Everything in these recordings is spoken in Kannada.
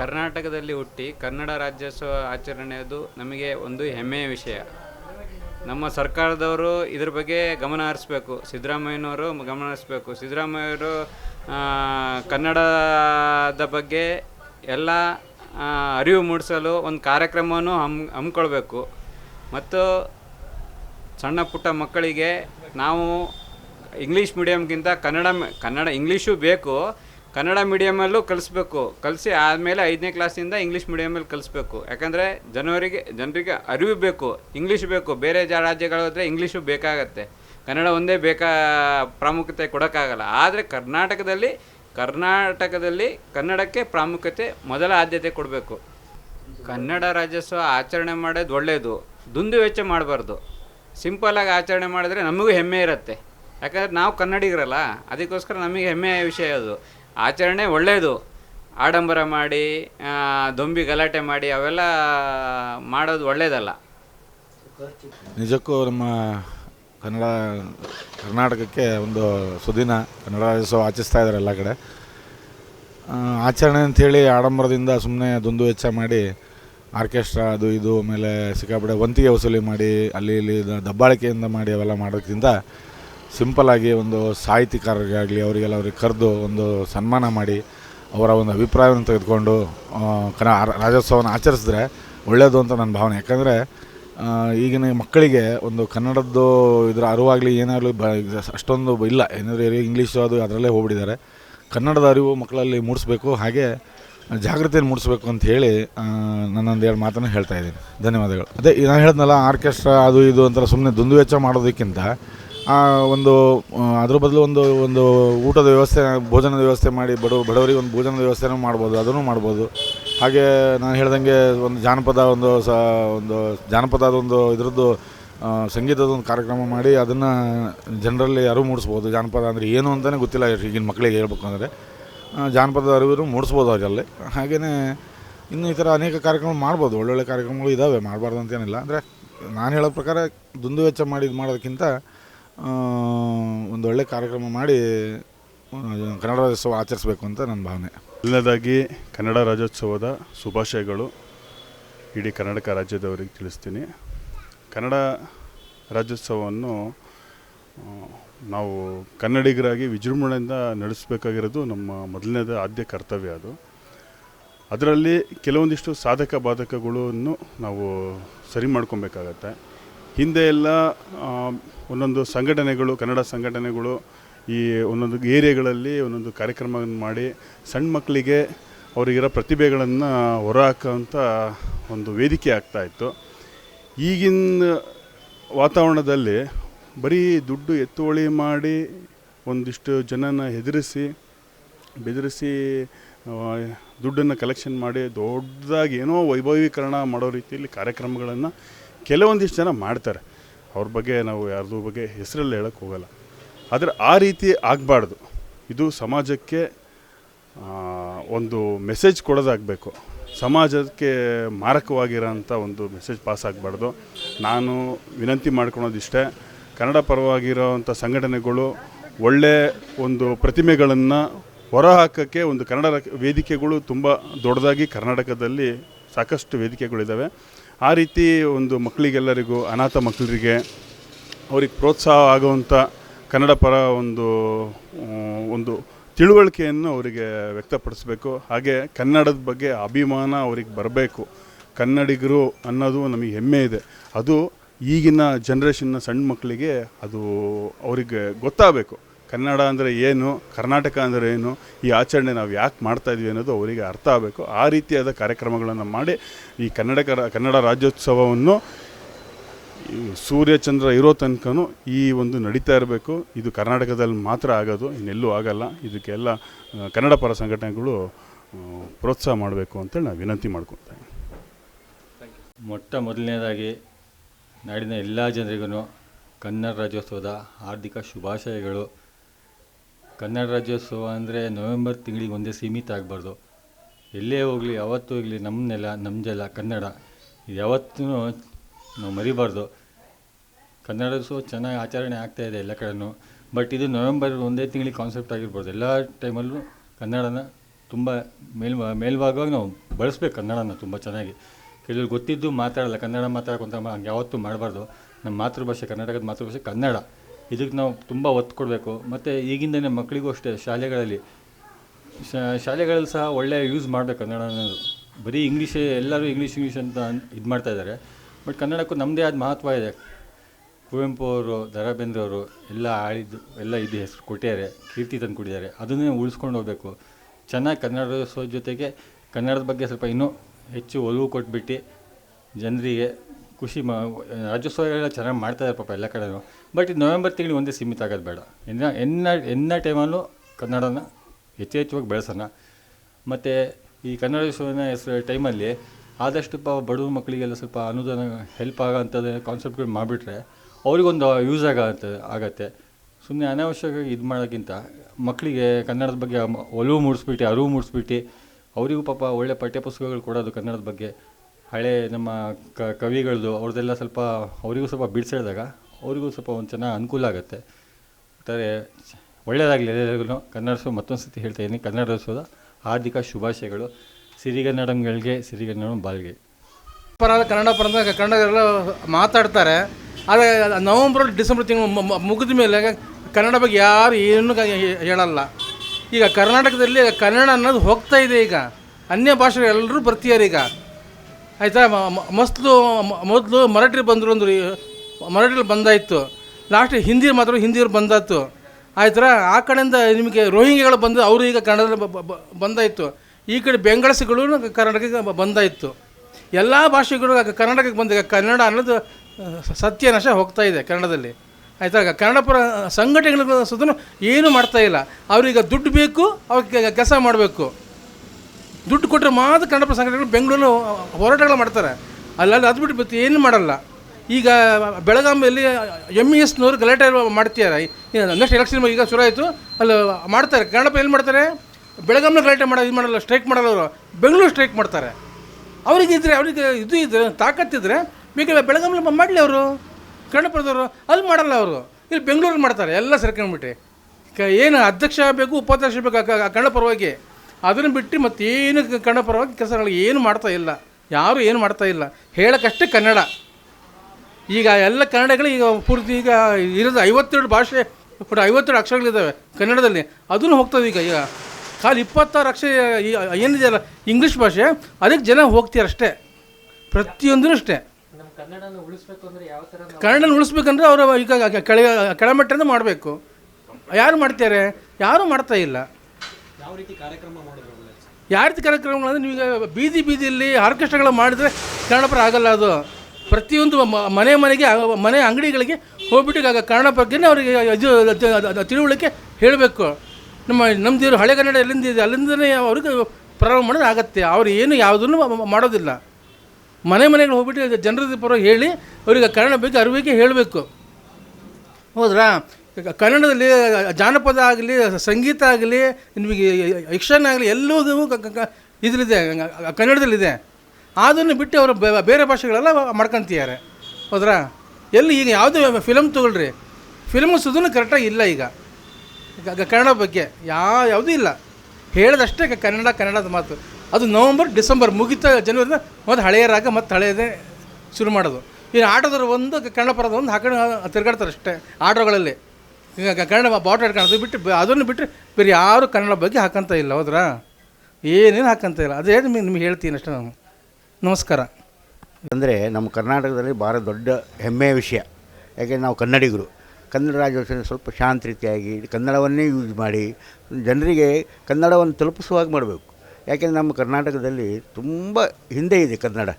ಕರ್ನಾಟಕದಲ್ಲಿ ಹುಟ್ಟಿ ಕನ್ನಡ ರಾಜ್ಯೋತ್ಸವ ಆಚರಣೆಯದು ನಮಗೆ ಒಂದು ಹೆಮ್ಮೆಯ ವಿಷಯ. ನಮ್ಮ ಸರ್ಕಾರದವರು ಇದ್ರ ಬಗ್ಗೆ ಗಮನ ಹರಿಸ್ಬೇಕು. ಸಿದ್ದರಾಮಯ್ಯನವರು ಗಮನ ಹರಿಸ್ಬೇಕು. ಸಿದ್ದರಾಮಯ್ಯವರು ಕನ್ನಡದ ಬಗ್ಗೆ ಎಲ್ಲ ಅರಿವು ಮೂಡಿಸಲು ಒಂದು ಕಾರ್ಯಕ್ರಮವನ್ನು ಹಮ್, ಹಮ್ಮಿಕೊಳ್ಬೇಕು. ಮತ್ತು ಸಣ್ಣ ಪುಟ್ಟ ಮಕ್ಕಳಿಗೆ ನಾವು ಇಂಗ್ಲೀಷ್ ಮೀಡಿಯಮ್ಗಿಂತ ಕನ್ನಡ ಕನ್ನಡ ಇಂಗ್ಲೀಷು ಬೇಕು. ಕನ್ನಡ ಮೀಡಿಯಮಲ್ಲೂ ಕಲಿಸ್ಬೇಕು. ಕಲಿಸಿ ಆದಮೇಲೆ ಐದನೇ ಕ್ಲಾಸಿಂದ ಇಂಗ್ಲೀಷ್ ಮೀಡಿಯಮಲ್ಲಿ ಕಲಿಸ್ಬೇಕು. ಯಾಕಂದರೆ ಜನವರಿಗೆ, ಜನರಿಗೆ ಅರಿವು ಬೇಕು ಇಂಗ್ಲೀಷ್ ಬೇಕು. ಬೇರೆ ಜ ರಾಜ್ಯಗಳು ಹೋದರೆ ಇಂಗ್ಲೀಷು ಬೇಕಾಗತ್ತೆ. ಕನ್ನಡ ಒಂದೇ ಬೇಕಾ, ಪ್ರಾಮುಖ್ಯತೆ ಕೊಡೋಕ್ಕಾಗಲ್ಲ. ಆದರೆ ಕರ್ನಾಟಕದಲ್ಲಿ ಕರ್ನಾಟಕದಲ್ಲಿ ಕನ್ನಡಕ್ಕೆ ಪ್ರಾಮುಖ್ಯತೆ ಮೊದಲ ಆದ್ಯತೆ ಕೊಡಬೇಕು. ಕನ್ನಡ ರಾಜ್ಯೋತ್ಸವ ಆಚರಣೆ ಮಾಡೋದು ಒಳ್ಳೆಯದು ದುಂದು ವೆಚ್ಚ ಮಾಡಬಾರ್ದು. ಸಿಂಪಲಾಗಿ ಆಚರಣೆ ಮಾಡಿದ್ರೆ ನಮಗೂ ಹೆಮ್ಮೆ ಇರುತ್ತೆ. ಯಾಕಂದರೆ ನಾವು ಕನ್ನಡಿಗರಲ್ಲ, ಅದಕ್ಕೋಸ್ಕರ ನಮಗೆ ಹೆಮ್ಮೆಯ ವಿಷಯ ಅದು. ಆಚರಣೆ ಒಳ್ಳೆಯದು. ಆಡಂಬರ ಮಾಡಿ ದೊಂಬಿ ಗಲಾಟೆ ಮಾಡಿ ಅವೆಲ್ಲ ಮಾಡೋದು ಒಳ್ಳೆಯದಲ್ಲ. ನಿಜಕ್ಕೂ ನಮ್ಮ ಕನ್ನಡ, ಕರ್ನಾಟಕಕ್ಕೆ ಒಂದು ಸುದಿನ ಕನ್ನಡ ರಾಜ್ಯೋತ್ಸವ ಆಚರಿಸ್ತಾ ಇದ್ದಾರೆ ಎಲ್ಲ ಕಡೆ. ಆಚರಣೆ ಅಂಥೇಳಿ ಆಡಂಬರದಿಂದ ಸುಮ್ಮನೆ ದುಂದು ವೆಚ್ಚ ಮಾಡಿ ಆರ್ಕೆಸ್ಟ್ರಾ ಅದು ಇದು, ಆಮೇಲೆ ಸಿಕ್ಕಾಪಟ್ಟೆ ವಂತಿಗೆ ವಸೂಲಿ ಮಾಡಿ, ಅಲ್ಲಿ ಇಲ್ಲಿ ದಬ್ಬಾಳಿಕೆಯಿಂದ ಮಾಡಿ ಅವೆಲ್ಲ ಮಾಡೋದ್ಕಿಂತ ಸಿಂಪಲ್ಲಾಗಿ ಒಂದು ಸಾಹಿತಿಕಾರರಿಗೆ ಆಗಲಿ ಅವರಿಗೆಲ್ಲ ಅವ್ರಿಗೆ ಕರೆದು ಒಂದು ಸನ್ಮಾನ ಮಾಡಿ ಅವರ ಒಂದು ಅಭಿಪ್ರಾಯವನ್ನು ತೆಗೆದುಕೊಂಡು ಕನ ರಾಜ್ಯೋತ್ಸವವನ್ನು ಆಚರಿಸಿದ್ರೆ ಒಳ್ಳೆಯದು ಅಂತ ನನ್ನ ಭಾವನೆ. ಯಾಕಂದರೆ ಈಗಿನ ಮಕ್ಕಳಿಗೆ ಒಂದು ಕನ್ನಡದ್ದು ಇದರ ಅರಿವಾಗಲಿ ಏನಾಗಲಿ ಬ, ಅಷ್ಟೊಂದು ಇಲ್ಲ. ಏನಾದರೂ ಇಂಗ್ಲೀಷು ಅದು ಅದರಲ್ಲೇ ಹೋಗ್ಬಿಟ್ಟಿದ್ದಾರೆ. ಕನ್ನಡದ ಅರಿವು ಮಕ್ಕಳಲ್ಲಿ ಮೂಡಿಸ್ಬೇಕು, ಹಾಗೆ ಜಾಗೃತಿಯನ್ನು ಮೂಡಿಸ್ಬೇಕು ಅಂತ ಹೇಳಿ ನನ್ನೊಂದು ನಾನೊಂದು ಎರಡು ಮಾತನ್ನು ಹೇಳ್ತಾ ಇದ್ದೀನಿ. ಧನ್ಯವಾದಗಳು. ಅದೇ, ನಾನು ಹೇಳಿದ್ನಲ್ಲ, ಆರ್ಕೆಸ್ಟ್ರಾ ಅದು ಇದು ಅಂತ ಸುಮ್ಮನೆ ದುಂದುವೆಚ್ಚ ಮಾಡೋದಕ್ಕಿಂತ ಒಂದು ಆ, ಅದ್ರ ಬದಲು ಒಂದು ಒಂದು ಊಟದ ವ್ಯವಸ್ಥೆ ಭೋಜನದ ವ್ಯವಸ್ಥೆ ಮಾಡಿ ಬಡವ ಬಡವರಿಗೆ ಒಂದು ಭೋಜನದ ವ್ಯವಸ್ಥೆನೂ ಮಾಡ್ಬೋದು ಅದನ್ನು ಮಾಡ್ಬೋದು. ಹಾಗೆ ನಾನು ಹೇಳ್ದಂಗೆ ಒಂದು ಜಾನಪದ ಒಂದು ಸ ಒಂದು ಜಾನಪದದ ಒಂದು ಇದ್ರದ್ದು ಸಂಗೀತದ ಒಂದು ಕಾರ್ಯಕ್ರಮ ಮಾಡಿ ಅದನ್ನು ಜನರಲ್ಲಿ ಅರಿವು ಮೂಡಿಸ್ಬೋದು. ಜಾನಪದ ಅಂದರೆ ಏನು ಅಂತಲೇ ಗೊತ್ತಿಲ್ಲ ಈಗಿನ ಮಕ್ಕಳಿಗೆ ಹೇಳ್ಬೇಕು ಅಂದರೆ. ಜಾನಪದ ಅರಿವು ಮೂಡಿಸ್ಬೋದು ಅವರಲ್ಲಿ ಹಾಗೆಯೇ ಇನ್ನು ಈ ಥರ ಅನೇಕ ಕಾರ್ಯಕ್ರಮ ಮಾಡ್ಬೋದು. ಒಳ್ಳೊಳ್ಳೆ ಕಾರ್ಯಕ್ರಮಗಳು ಇದ್ದಾವೆ ಮಾಡಬಾರ್ದು ಅಂತೇನಿಲ್ಲ. ಅಂದರೆ ನಾನು ಹೇಳೋ ಪ್ರಕಾರ ದುಂದು ವೆಚ್ಚ ಮಾಡಿ ಇದು ಮಾಡೋದಕ್ಕಿಂತ ಒಂದು ಒಳ್ಳೆ ಕಾರ್ಯಕ್ರಮ ಮಾಡಿ ಕನ್ನಡ ರಾಜ್ಯೋತ್ಸವ ಆಚರಿಸಬೇಕು ಅಂತ ನನ್ನ ಭಾವನೆ. ಮೊದಲನೇದಾಗಿ ಕನ್ನಡ ರಾಜ್ಯೋತ್ಸವದ ಶುಭಾಶಯಗಳು ಇಡೀ ಕರ್ನಾಟಕ ರಾಜ್ಯದವರಿಗೆ ತಿಳಿಸ್ತೀನಿ. ಕನ್ನಡ ರಾಜ್ಯೋತ್ಸವವನ್ನು ನಾವು ಕನ್ನಡಿಗರಾಗಿ ವಿಜೃಂಭಣೆಯಿಂದ ನಡೆಸಬೇಕಾಗಿರೋದು ನಮ್ಮ ಮೊದಲನೇದ ಆದ್ಯ ಕರ್ತವ್ಯ ಅದು. ಅದರಲ್ಲಿ ಕೆಲವೊಂದಿಷ್ಟು ಸಾಧಕ ಬಾಧಕಗಳನ್ನು ನಾವು ಸರಿ ಮಾಡ್ಕೊಬೇಕಾಗತ್ತೆ. ಹಿಂದೆ ಎಲ್ಲ ಒಂದೊಂದು ಸಂಘಟನೆಗಳು, ಕನ್ನಡ ಸಂಘಟನೆಗಳು ಈ ಒಂದೊಂದು ಏರಿಯಾಗಳಲ್ಲಿ ಒಂದೊಂದು ಕಾರ್ಯಕ್ರಮವನ್ನು ಮಾಡಿ ಸಣ್ಣ ಮಕ್ಕಳಿಗೆ ಅವರಿಗಿರೋ ಪ್ರತಿಭೆಗಳನ್ನು ಹೊರಹಾಕೋಂಥ ಒಂದು ವೇದಿಕೆ ಆಗ್ತಾಯಿತ್ತು ಈಗಿನ ವಾತಾವರಣದಲ್ಲಿ ಬರೀ ದುಡ್ಡು ಎತ್ತುವಳಿ ಮಾಡಿ ಒಂದಿಷ್ಟು ಜನನ ಹೆದರಿಸಿ, ಬೆದರಿಸಿ ದುಡ್ಡನ್ನು ಕಲೆಕ್ಷನ್ ಮಾಡಿ ದೊಡ್ಡದಾಗಿ ಏನೋ ವೈಭವೀಕರಣ ಮಾಡೋ ರೀತಿಯಲ್ಲಿ ಕಾರ್ಯಕ್ರಮಗಳನ್ನು ಕೆಲವೊಂದಿಷ್ಟು ಜನ ಮಾಡ್ತಾರೆ. ಅವ್ರ ಬಗ್ಗೆ ನಾವು ಯಾರ್ದು ಬಗ್ಗೆ ಹೆಸರಲ್ಲಿ ಹೇಳೋಕ್ಕೆ ಹೋಗಲ್ಲ. ಆದರೆ ಆ ರೀತಿ ಆಗಬಾರ್ದು. ಇದು ಸಮಾಜಕ್ಕೆ ಒಂದು ಮೆಸೇಜ್ ಕೊಡೋದಾಗಬೇಕು. ಸಮಾಜಕ್ಕೆ ಮಾರಕವಾಗಿರೋಂಥ ಒಂದು ಮೆಸೇಜ್ ಪಾಸ್ ಆಗಬಾರ್ದು. ನಾನು ವಿನಂತಿ ಮಾಡ್ಕೊಳೋದಿಷ್ಟೇ, ಕನ್ನಡ ಪರವಾಗಿರೋವಂಥ ಸಂಘಟನೆಗಳು ಒಳ್ಳೆ ಒಂದು ಪ್ರತಿಮೆಗಳನ್ನು ಹೊರಹಾಕೋಕ್ಕೆ ಒಂದು ಕನ್ನಡ ವೇದಿಕೆಗಳು ತುಂಬ ದೊಡ್ಡದಾಗಿ ಕರ್ನಾಟಕದಲ್ಲಿ ಸಾಕಷ್ಟು ವೇದಿಕೆಗಳಿದ್ದಾವೆ ಆ ರೀತಿ ಒಂದು ಮಕ್ಕಳಿಗೆಲ್ಲರಿಗೂ, ಅನಾಥ ಮಕ್ಕಳಿಗೆ ಅವ್ರಿಗೆ ಪ್ರೋತ್ಸಾಹ ಆಗುವಂಥ ಕನ್ನಡ ಪರ ಒಂದು ಒಂದು ತಿಳುವಳಿಕೆಯನ್ನು ಅವರಿಗೆ ವ್ಯಕ್ತಪಡಿಸಬೇಕು. ಹಾಗೆ ಕನ್ನಡದ ಬಗ್ಗೆ ಅಭಿಮಾನ ಅವ್ರಿಗೆ ಬರಬೇಕು. ಕನ್ನಡಿಗರು ಅನ್ನೋದು ನಮಗೆ ಹೆಮ್ಮೆ ಇದೆ. ಅದು ಈಗಿನ ಜನ್ರೇಷನ್ನ ಸಣ್ಣ ಮಕ್ಕಳಿಗೆ ಅದು ಅವರಿಗೆ ಗೊತ್ತಾಗಬೇಕು. ಕನ್ನಡ ಅಂದರೆ ಏನು, ಕರ್ನಾಟಕ ಅಂದರೆ ಏನು, ಈ ಆಚರಣೆ ನಾವು ಯಾಕೆ ಮಾಡ್ತಾ ಇದ್ವಿ ಅನ್ನೋದು ಅವರಿಗೆ ಅರ್ಥ ಆಗಬೇಕು. ಆ ರೀತಿಯಾದ ಕಾರ್ಯಕ್ರಮಗಳನ್ನು ಮಾಡಿ ಈ ಕನ್ನಡ ಕನ್ನಡ ರಾಜ್ಯೋತ್ಸವವನ್ನು ಸೂರ್ಯಚಂದ್ರ ಇರೋ ತನಕನೂ ಈ ಒಂದು ನಡೀತಾ ಇರಬೇಕು. ಇದು ಕರ್ನಾಟಕದಲ್ಲಿ ಮಾತ್ರ ಆಗೋದು, ಇನ್ನೆಲ್ಲೂ ಆಗಲ್ಲ. ಇದಕ್ಕೆಲ್ಲ ಕನ್ನಡ ಪರ ಸಂಘಟನೆಗಳು ಪ್ರೋತ್ಸಾಹ ಮಾಡಬೇಕು ಅಂತೇಳಿ ನಾನು ವಿನಂತಿ ಮಾಡ್ಕೊತೇನೆ ಮೊಟ್ಟ ಮೊದಲನೇದಾಗಿ ನಾಡಿನ ಎಲ್ಲ ಜನರಿಗೂ ಕನ್ನಡ ರಾಜ್ಯೋತ್ಸವದ ಹಾರ್ದಿಕ ಶುಭಾಶಯಗಳು. ಕನ್ನಡ ರಾಜ್ಯೋತ್ಸವ ಅಂದರೆ ನವೆಂಬರ್ ತಿಂಗಳಿಗೆ ಒಂದೇ ಸೀಮಿತ ಆಗಬಾರ್ದು. ಎಲ್ಲೇ ಹೋಗಲಿ, ಯಾವತ್ತೂ ಇರಲಿ ನಮ್ಮ ನೆಲ ನಮ್ಮ ಜಲ, ಕನ್ನಡ. ಯಾವತ್ತೂ ನಾವು ಮರಿಬಾರ್ದು. ಕನ್ನಡೋತ್ಸವ ಚೆನ್ನಾಗಿ ಆಚರಣೆ ಆಗ್ತಾಯಿದೆ ಎಲ್ಲ ಕಡೆನೂ. ಬಟ್ ಇದು ನವೆಂಬರ್ ಒಂದೇ ತಿಂಗಳಿಗೆ ಕಾನ್ಸೆಪ್ಟ್ ಆಗಿರ್ಬೋದು. ಎಲ್ಲ ಟೈಮಲ್ಲೂ ಕನ್ನಡನ ತುಂಬ ಮೇಲ್, ಮೇಲ್ಭಾಗವಾಗಿ ನಾವು ಬಳಸ್ಬೇಕು ಕನ್ನಡನ ತುಂಬ ಚೆನ್ನಾಗಿ. ಕೆಲವ್ರು ಗೊತ್ತಿದ್ದು ಮಾತಾಡಲ್ಲ, ಕನ್ನಡ ಮಾತಾಡ್ಕೊಂತ ಹಂಗೆ ಯಾವತ್ತೂ ಮಾಡಬಾರ್ದು. ನಮ್ಮ ಮಾತೃಭಾಷೆ ಕರ್ನಾಟಕದ ಮಾತೃಭಾಷೆ ಕನ್ನಡ. ಇದಕ್ಕೆ ನಾವು ತುಂಬ ಒತ್ತು ಕೊಡಬೇಕು. ಮತ್ತು ಈಗಿಂದನೇ ಮಕ್ಕಳಿಗೂ ಅಷ್ಟೇ ಶಾಲೆಗಳಲ್ಲಿ. ಶಾಲೆಗಳಲ್ಲಿ ಸಹ ಒಳ್ಳೆಯ ಯೂಸ್ ಮಾಡಬೇಕು ಕನ್ನಡ ಅನ್ನೋದು. ಬರೀ ಇಂಗ್ಲೀಷೇ ಎಲ್ಲರೂ ಇಂಗ್ಲೀಷ್ ಇಂಗ್ಲೀಷ್ ಅಂತ ಇದು ಮಾಡ್ತಾ ಇದ್ದಾರೆ. ಬಟ್ ಕನ್ನಡಕ್ಕೂ ನಮ್ಮದೇ ಆದ ಮಹತ್ವ ಇದೆ. ಕುವೆಂಪು ಅವರು ದ ರಾ ಬೇಂದ್ರೆ ಅವರು ಎಲ್ಲ ಆಳಿದ್ದು, ಎಲ್ಲ ಇದು ಹೆಸರು ಕೊಟ್ಟಿದ್ದಾರೆ. ಕೀರ್ತಿ ತಂದು ಕೊಟ್ಟಿದ್ದಾರೆ. ಅದನ್ನೇ ಉಳಿಸ್ಕೊಂಡು ಹೋಗಬೇಕು. ಚೆನ್ನಾಗಿ ಕನ್ನಡ ಜೊತೆಗೆ ಕನ್ನಡದ ಬಗ್ಗೆ ಸ್ವಲ್ಪ ಇನ್ನೂ ಹೆಚ್ಚು ಒಲವು ಕೊಟ್ಬಿಟ್ಟು ಜನರಿಗೆ ಖುಷಿ ಮಾ ಎಲ್ಲ ಚೆನ್ನಾಗಿ ಮಾಡ್ತಾಯಿದ್ದಾರೆ ಪಾಪ ಎಲ್ಲ ಕಡೆಯೂ ಬಟ್ ನವೆಂಬರ್ ತಿಂಗಳು ಒಂದೇ ಸೀಮಿತ ಆಗೋದು ಬೇಡ. ಇನ್ನು, ಎನ್ನ ಎನ್ನ ಟೈಮಲ್ಲೂ ಕನ್ನಡನ ಯಥೇಚ್ಛವಾಗಿ ಬೆಳೆಸೋಣ. ಮತ್ತು ಈ ಕನ್ನಡೋತ್ಸವನ ಹೆಸರು ಟೈಮಲ್ಲಿ ಆದಷ್ಟು ಪ ಬಡವ ಮಕ್ಕಳಿಗೆಲ್ಲ ಸ್ವಲ್ಪ ಅನುದಾನ ಹೆಲ್ಪ್ ಆಗೋಂಥದ್ದು ಕಾನ್ಸೆಪ್ಟ್ಗಳು ಮಾಡಿಬಿಟ್ರೆ ಅವ್ರಿಗೊಂದು ಯೂಸ್ ಆಗತ್ತೆ ಆಗತ್ತೆ. ಸುಮ್ಮನೆ ಅನಾವಶ್ಯಕವಾಗಿ ಇದು ಮಾಡೋಕ್ಕಿಂತ ಮಕ್ಕಳಿಗೆ ಕನ್ನಡದ ಬಗ್ಗೆ ಒಲವು ಮೂಡಿಸ್ಬಿಟ್ಟು, ಅರಿವು ಮೂಡಿಸ್ಬಿಟ್ಟು, ಅವರಿಗೂ ಪಾಪ ಒಳ್ಳೆ ಪಠ್ಯಪುಸ್ತಕಗಳು ಕೊಡೋದು ಕನ್ನಡದ ಬಗ್ಗೆ ಹಳೆ ನಮ್ಮ ಕ ಕವಿಗಳದ್ದು ಅವ್ರದ್ದೆಲ್ಲ ಸ್ವಲ್ಪ ಅವರಿಗೂ ಸ್ವಲ್ಪ ಬಿಡಿಸಿದಾಗ ಅವರಿಗೂ ಸ್ವಲ್ಪ ಒಂದು ಚೆನ್ನಾಗಿ ಅನುಕೂಲ ಆಗುತ್ತೆ. ಒಟ್ಟಾರೆ ಒಳ್ಳೆಯದಾಗಲಿ ಎಲ್ಲರಿಗೂ. ಕನ್ನಡೋತ್ಸವ ಮತ್ತೊಂದು ಸತಿ ಹೇಳ್ತಾ ಇದ್ದೀನಿ. ಕನ್ನಡೋತ್ಸವದ ಹಾರ್ದಿಕ ಶುಭಾಶಯಗಳು. ಸಿರಿಗನ್ನಡಂಗಳಿಗೆ, ಸಿರಿಗನ್ನಡಂ ಬಾಳ್ಗೆ ಪರ ಕನ್ನಡ ಪರ ಕನ್ನಡ ಮಾತಾಡ್ತಾರೆ. ಆದರೆ ನವಂಬರ್, ಡಿಸೆಂಬರ್ ತಿಂಗಳು ಮುಗಿದ ಮೇಲೆ ಕನ್ನಡ ಬಗ್ಗೆ ಯಾರು ಏನೂ ಹೇಳಲ್ಲ. ಈಗ ಕರ್ನಾಟಕದಲ್ಲಿ ಕನ್ನಡ ಅನ್ನೋದು ಹೋಗ್ತಾ ಇದೆ ಈಗ. ಅನ್ಯ ಭಾಷೆಗಳೆಲ್ಲರೂ ಬರ್ತಿದ್ದಾರೆ ಈಗ. ಆಯಿತಾ? ಮಸ್ತು ಮೊದಲು ಮರಾಠಿ ಬಂದರು ಅಂದರು ಮರಾಠಿಲಿ ಬಂದಾಯಿತು. ಲಾಸ್ಟ್ ಹಿಂದಿ ಮಾತ್ರ ಹಿಂದಿಯವ್ರು ಬಂದಾಯ್ತು. ಆಯ್ತರ? ಆ ಕಡೆಯಿಂದ ನಿಮಗೆ ರೋಹಿಂಗ್ಯಗಳು ಬಂದು ಅವರು ಈಗ ಕನ್ನಡದಲ್ಲಿ ಬಂದಾಯಿತು. ಈ ಕಡೆ ಬೆಂಗಳಸಿಗಳು ಕರ್ನಾಟಕಕ್ಕೆ ಬಂದಾಯಿತು. ಎಲ್ಲ ಭಾಷೆಗಳು ಕರ್ನಾಟಕಕ್ಕೆ ಬಂದಾಗ ಕನ್ನಡ ಅನ್ನೋದು ಸತ್ಯ ಸತ್ಯನಾಶ ಹೋಗ್ತಾ ಇದೆ ಕನ್ನಡದಲ್ಲಿ. ಆಯ್ತಾ ಕನ್ನಡ ಪರ, ಸಂಘಟನೆಗಳು ಸುತ್ತ ಏನು ಮಾಡ್ತಾ ಇಲ್ಲ. ಅವ್ರಿಗೆ ದುಡ್ಡು ಬೇಕು, ಅವ್ರಿಗೆ ಕೆಲಸ ಮಾಡಬೇಕು. ದುಡ್ಡು ಕೊಟ್ಟರೆ ಮಾತ್ರ ಕನ್ನಡ ಪರ ಸಂಘಟನೆಗಳು ಬೆಂಗಳೂರು ಹೋರಾಟಗಳು ಮಾಡ್ತಾರೆ. ಅಲ್ಲಲ್ಲಿ ಅದು ಬಿಟ್ಟು ಬಿತ್ತು ಏನು ಮಾಡಲ್ಲ. ಈಗ ಬೆಳಗಾವಿಯಲ್ಲಿ ಎಂ ಇ ಎಸ್ನವರು ಗಲಾಟೆ ಮಾಡ್ತಿದ್ದಾರೆ. ನೆಕ್ಸ್ಟ್ ಎಲೆಕ್ಷನ್ ಈಗ ಶುರು ಆಯಿತು. ಅಲ್ಲಿ, ಮಾಡ್ತಾರೆ. ಕನ್ನಡಪ್ಪ ಏನು ಮಾಡ್ತಾರೆ? ಬೆಳಗಾವಿನ ಗಲಾಟೆ ಮಾಡೋ ಇದು ಮಾಡಲ್ಲ ಸ್ಟ್ರೈಕ್ ಮಾಡಲ್ಲ ಅವರು. ಬೆಂಗಳೂರು ಸ್ಟ್ರೈಕ್ ಮಾಡ್ತಾರೆ. ಅವ್ರಿಗೆ ಇದ್ರೆ, ಅವ್ರಿಗೆ ಇದು ಇದ್ರೆ ತಾಕತ್ತಿದ್ರೆ ಬೇಕಾದ್ರೆ ಬೆಳಗಾವಿಲಿ ಮಾಡಲಿ ಅವರು. ಕನ್ನಡಪುರದವರು ಅಲ್ಲಿ ಮಾಡಲ್ಲ ಅವರು. ಇಲ್ಲಿ ಬೆಂಗಳೂರಲ್ಲಿ ಮಾಡ್ತಾರೆ. ಎಲ್ಲ ಸೇರ್ಕೊಂಡ್ಬಿಟ್ಟು. ಏನು ಅಧ್ಯಕ್ಷ ಬೇಕು, ಉಪಾಧ್ಯಕ್ಷ ಬೇಕು ಕನ್ನಡ ಪರವಾಗಿ. ಅದನ್ನು ಬಿಟ್ಟು ಮತ್ತೇನು ಕನ್ನಡ ಪರವಾಗಿ ಕೆಲಸಗಳು ಏನು ಮಾಡ್ತಾ ಇಲ್ಲ. ಯಾರು ಏನು ಮಾಡ್ತಾ ಇಲ್ಲ. ಹೇಳೋಕ್ಕಷ್ಟೇ ಕನ್ನಡ. ಈಗ ಎಲ್ಲ ಕನ್ನಡಗಳು ಈಗ ಪೂರ್ತಿ ಈಗ ಇರೋದು ಐವತ್ತೆರಡು ಭಾಷೆ ಒಟ್ಟು ಐವತ್ತೆರಡು ಅಕ್ಷರಗಳಿದ್ದಾವೆ ಕನ್ನಡದಲ್ಲಿ. ಅದನ್ನು ಹೋಗ್ತದೆ ಈಗ ಈಗ ಖಾಲಿ ಇಪ್ಪತ್ತಾರು ಅಕ್ಷರ ಏನಿದೆಯಲ್ಲ ಇಂಗ್ಲೀಷ್ ಭಾಷೆ ಅದಕ್ಕೆ ಜನ ಹೋಗ್ತೀರ ಅಷ್ಟೇ. ಪ್ರತಿಯೊಂದೂ ಅಷ್ಟೇ. ಕನ್ನಡನ ಉಳಿಸ್ಬೇಕಂದ್ರೆ ಅವರು ಈಗ ಕೆಳ ಕೆಳಮಟ್ಟದಿಂದ ಮಾಡಬೇಕು. ಯಾರು ಮಾಡ್ತಾರೆ ಯಾರೂ ಮಾಡ್ತಾ ಇಲ್ಲ. ಯಾವ ರೀತಿ ಕಾರ್ಯಕ್ರಮಗಳಂದ್ರೆ ನೀವೀಗ ಬೀದಿ ಬೀದಿಯಲ್ಲಿ ಆರ್ಕೆಸ್ಟ್ರಾಗಳು ಮಾಡಿದ್ರೆ ಕನ್ನಡಪರ ಆಗಲ್ಲ ಅದು. ಪ್ರತಿಯೊಂದು ಮನೆ ಮನೆಗೆ ಮನೆ ಅಂಗಡಿಗಳಿಗೆ ಹೋಗ್ಬಿಟ್ಟು ಆಗ ಕನ್ನಡ ಅವರಿಗೆ ಇದು ತಿಳುವಳಿಕೆ ಹೇಳಬೇಕು. ನಮ್ಮ ನಮ್ಮ ಹಳೆ ಕನ್ನಡ ಎಲ್ಲಿಂದ ಇದೆ, ಅಲ್ಲಿಂದನೇ ಅವ್ರಿಗೆ ಪ್ರಾರಂಭ ಮಾಡೋದು ಆಗತ್ತೆ. ಅವ್ರು ಏನು ಯಾವುದನ್ನು ಮಾಡೋದಿಲ್ಲ. ಮನೆ ಮನೆಗೆ ಹೋಗ್ಬಿಟ್ಟು ಜನರ ಪರ ಹೇಳಿ, ಅವರಿಗೆ ಕನ್ನಡ ಬಗ್ಗೆ ಅರಿವಿಗೆ ಹೇಳಬೇಕು. ಹೌದ್ರಾ? ಕನ್ನಡದಲ್ಲಿ, ಜಾನಪದ ಆಗಲಿ, ಸಂಗೀತ ಆಗಲಿ, ನಿಮಗೆ ಯಕ್ಷನ್ ಆಗಲಿ, ಎಲ್ಲದೂ ಇದರಲ್ಲಿದೆ, ಕನ್ನಡದಲ್ಲಿದೆ. ಅದನ್ನು ಬಿಟ್ಟು ಅವರು ಬೇರೆ ಭಾಷೆಗಳೆಲ್ಲ ಮಾಡ್ಕೊಂತಿದ್ದಾರೆ. ಹೌದ್ರಾ? ಎಲ್ಲಿ ಈಗ ಯಾವುದೇ ಫಿಲಮ್ ತೊಗೊಳ್ರಿ. ಫಿಲ್ಮ್ ಸುದೂ ಕರೆಕ್ಟಾಗಿ ಇಲ್ಲ ಈಗ. ಕನ್ನಡ ಬಗ್ಗೆ ಯಾವ ಯಾವುದೂ ಇಲ್ಲ. ಹೇಳಿದಷ್ಟೇ ಕನ್ನಡ, ಕನ್ನಡದ ಮಾತು. ಅದು ನವಂಬರ್, ಡಿಸೆಂಬರ್ ಮುಗಿತ ಜನವರಿದ ಮತ್ತು ಹಳೆಯ ರಾಗ ಮತ್ತು ಹಳೆಯದೇ ಶುರು ಮಾಡೋದು. ಇನ್ನು ಆಟೋದವ್ರು ಒಂದು ಕನ್ನಡ ಪರದ ಒಂದು ಹಾಕೊಂಡು ತಿರ್ಗಾಡ್ತಾರೆ ಅಷ್ಟೇ ಆಟೋಗಳಲ್ಲಿ. ಈಗ ಕನ್ನಡ ಬಾಟ್ ಕಾಣೋದು ಬಿಟ್ಟು ಅದನ್ನು ಬಿಟ್ಟರೆ ಬೇರೆ ಯಾರು ಕನ್ನಡ ಬಗ್ಗೆ ಹಾಕಂತ ಇಲ್ಲ, ಹೌದ್ರಾ? ಏನೇನು ಹಾಕಂತ ಇಲ್ಲ. ಅದೇ ನಿಮಗೆ ನಿಮ್ಗೆ ಹೇಳ್ತೀನಿ ಅಷ್ಟೇ ನಾನು. ನಮಸ್ಕಾರ. ಅಂದರೆ ನಮ್ಮ ಕರ್ನಾಟಕದಲ್ಲಿ ಭಾಳ ದೊಡ್ಡ ಹೆಮ್ಮೆಯ ವಿಷಯ. ಯಾಕೆಂದರೆ ನಾವು ಕನ್ನಡಿಗರು. ಕನ್ನಡ ರಾಜ್ಯೋತ್ಸವ ಸ್ವಲ್ಪ ಶಾಂತ ರೀತಿಯಾಗಿ ಕನ್ನಡವನ್ನೇ ಯೂಸ್ ಮಾಡಿ ಜನರಿಗೆ ಕನ್ನಡವನ್ನು ತಲುಪಿಸುವಾಗ ಮಾಡಬೇಕು. ಯಾಕೆಂದರೆ ನಮ್ಮ ಕರ್ನಾಟಕದಲ್ಲಿ ತುಂಬ ಹಿಂದೆ ಇದೆ ಕನ್ನಡ.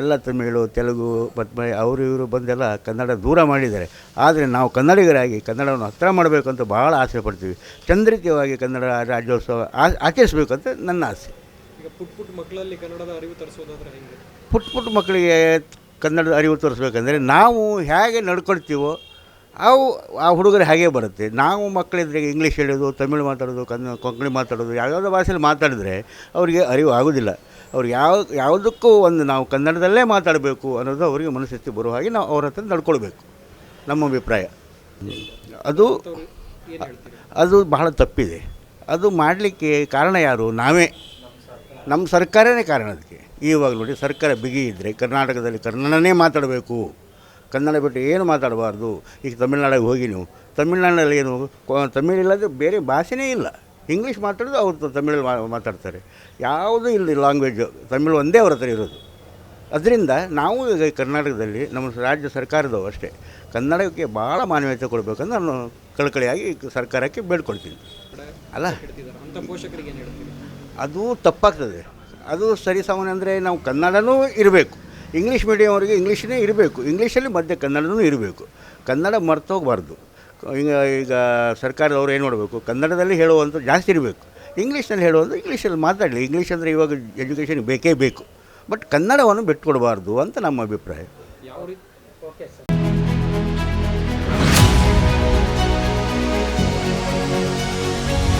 ಎಲ್ಲ ತಮಿಳು ತೆಲುಗು ಮತ್ತು ಅವರು ಇವರು ಬಂದೆಲ್ಲ ಕನ್ನಡ ದೂರ ಮಾಡಿದ್ದಾರೆ. ಆದರೆ ನಾವು ಕನ್ನಡಿಗರಾಗಿ ಕನ್ನಡವನ್ನು ಹತ್ತಿರ ಮಾಡಬೇಕು ಅಂತ ಭಾಳ ಆಸೆ ಪಡ್ತೀವಿ. ಚಂದ್ರಿತವಾಗಿ ಕನ್ನಡ ರಾಜ್ಯೋತ್ಸವ ಆಚರಿಸಬೇಕಂತ ನನ್ನ ಆಸೆ. ಈಗ ಪುಟ್ಟ ಪುಟ್ಟ ಮಕ್ಕಳಿಗೆ ಕನ್ನಡದ ಅರಿವು ತರಿಸ್ಬೇಕಂದ್ರೆ ನಾವು ಹೇಗೆ ನಡ್ಕೊಳ್ತೀವೋ ಅವು ಆ ಹುಡುಗರು ಹಾಗೆ ಬರುತ್ತೆ. ನಾವು ಮಕ್ಕಳಿದ್ರೆ ಇಂಗ್ಲೀಷ್ ಹೇಳೋದು ತಮಿಳು ಮಾತಾಡೋದು ಕನ್ನ ಕೊಂಕಣಿ ಮಾತಾಡೋದು ಯಾವ್ಯಾವುದೋ ಭಾಷೆಯಲ್ಲಿ ಮಾತಾಡಿದ್ರೆ ಅವರಿಗೆ ಅರಿವು ಆಗೋದಿಲ್ಲ. ಅವ್ರಿಗೆ ಯಾವ, ಯಾವುದಕ್ಕೂ ಒಂದು ನಾವು ಕನ್ನಡದಲ್ಲೇ ಮಾತಾಡಬೇಕು ಅನ್ನೋದು ಅವರಿಗೆ ಮನಸ್ಥಿತಿ ಬರುವ ಹಾಗೆ ನಾವು ಅವ್ರ ಹತ್ರ ನಡ್ಕೊಳ್ಬೇಕು, ನಮ್ಮ ಅಭಿಪ್ರಾಯ. ಅದು ಅದು ಬಹಳ ತಪ್ಪಿದೆ. ಅದು ಮಾಡಲಿಕ್ಕೆ ಕಾರಣ ಯಾರು? ನಾವೇ. ನಮ್ಮ ಸರ್ಕಾರನೇ ಕಾರಣ ಅದಕ್ಕೆ. ಇವಾಗ ನೋಡಿ ಸರ್ಕಾರ ಬಿಗಿ ಇದ್ದರೆ ಕರ್ನಾಟಕದಲ್ಲಿ ಕನ್ನಡನೇ ಮಾತಾಡಬೇಕು. ಕನ್ನಡ ಬಿಟ್ಟು ಏನು ಮಾತಾಡಬಾರ್ದು? ಈಗ ತಮಿಳ್ನಾಡಿಗೆ ಹೋಗಿ ನೀವು. ತಮಿಳ್ನಾಡಲ್ಲಿ ಏನು ತಮಿಳಿಲ್ಲದೆ ಬೇರೆ ಭಾಷೆನೇ ಇಲ್ಲ. ಇಂಗ್ಲೀಷ್ ಮಾತಾಡೋದು ಅವ್ರು ತಮಿಳಲ್ಲಿ ಮಾತಾಡ್ತಾರೆ. ಯಾವುದೂ ಇಲ್ಲ ಲ್ಯಾಂಗ್ವೇಜ್ ತಮಿಳು ಒಂದೇ ಅವ್ರ ಹತ್ರ ಇರೋದು. ಅದರಿಂದ ನಾವು ಈಗ ಕರ್ನಾಟಕದಲ್ಲಿ ನಮ್ಮ ರಾಜ್ಯ ಸರ್ಕಾರದವು ಅಷ್ಟೇ. ಕನ್ನಡಕ್ಕೆ ಭಾಳ ಮಾನ್ಯತೆ ಕೊಡಬೇಕಂದ್ರೆ ನಾನು ಕಳಕಳಿಯಾಗಿ ಸರ್ಕಾರಕ್ಕೆ ಬೇಡ್ಕೊಳ್ತೀನಿ. ಅಲ್ಲ? ಅದು ತಪ್ಪಾಗ್ತದೆ. ಅದು ಸರಿ ಸಾಮಾನ್ಯ ಅಂದರೆ ನಾವು ಕನ್ನಡನೂ ಇರಬೇಕು. ಇಂಗ್ಲೀಷ್ ಮೀಡಿಯಮ್ ಅವರಿಗೆ ಇಂಗ್ಲೀಷನೇ ಇರಬೇಕು. ಇಂಗ್ಲೀಷಲ್ಲಿ ಮಧ್ಯೆ ಕನ್ನಡನೂ ಇರಬೇಕು. ಕನ್ನಡ ಮರ್ತೋಗಬಾರ್ದು. ಈಗ ಈಗ ಸರ್ಕಾರದವ್ರು ಏನು ಮಾಡಬೇಕು? ಕನ್ನಡದಲ್ಲಿ ಹೇಳುವಂಥ ಜಾಸ್ತಿ ಇರಬೇಕು. ಇಂಗ್ಲೀಷ್ನಲ್ಲಿ ಹೇಳುವಂಥ ಇಂಗ್ಲೀಷಲ್ಲಿ ಮಾತಾಡಲಿ. ಇಂಗ್ಲೀಷ್ ಅಂದರೆ ಇವಾಗ ಎಜುಕೇಷನ್ ಬೇಕೇ ಬೇಕು. ಬಟ್ ಕನ್ನಡವನ್ನು ಬಿಟ್ಟುಕೊಡಬಾರ್ದು ಅಂತ ನಮ್ಮ ಅಭಿಪ್ರಾಯ.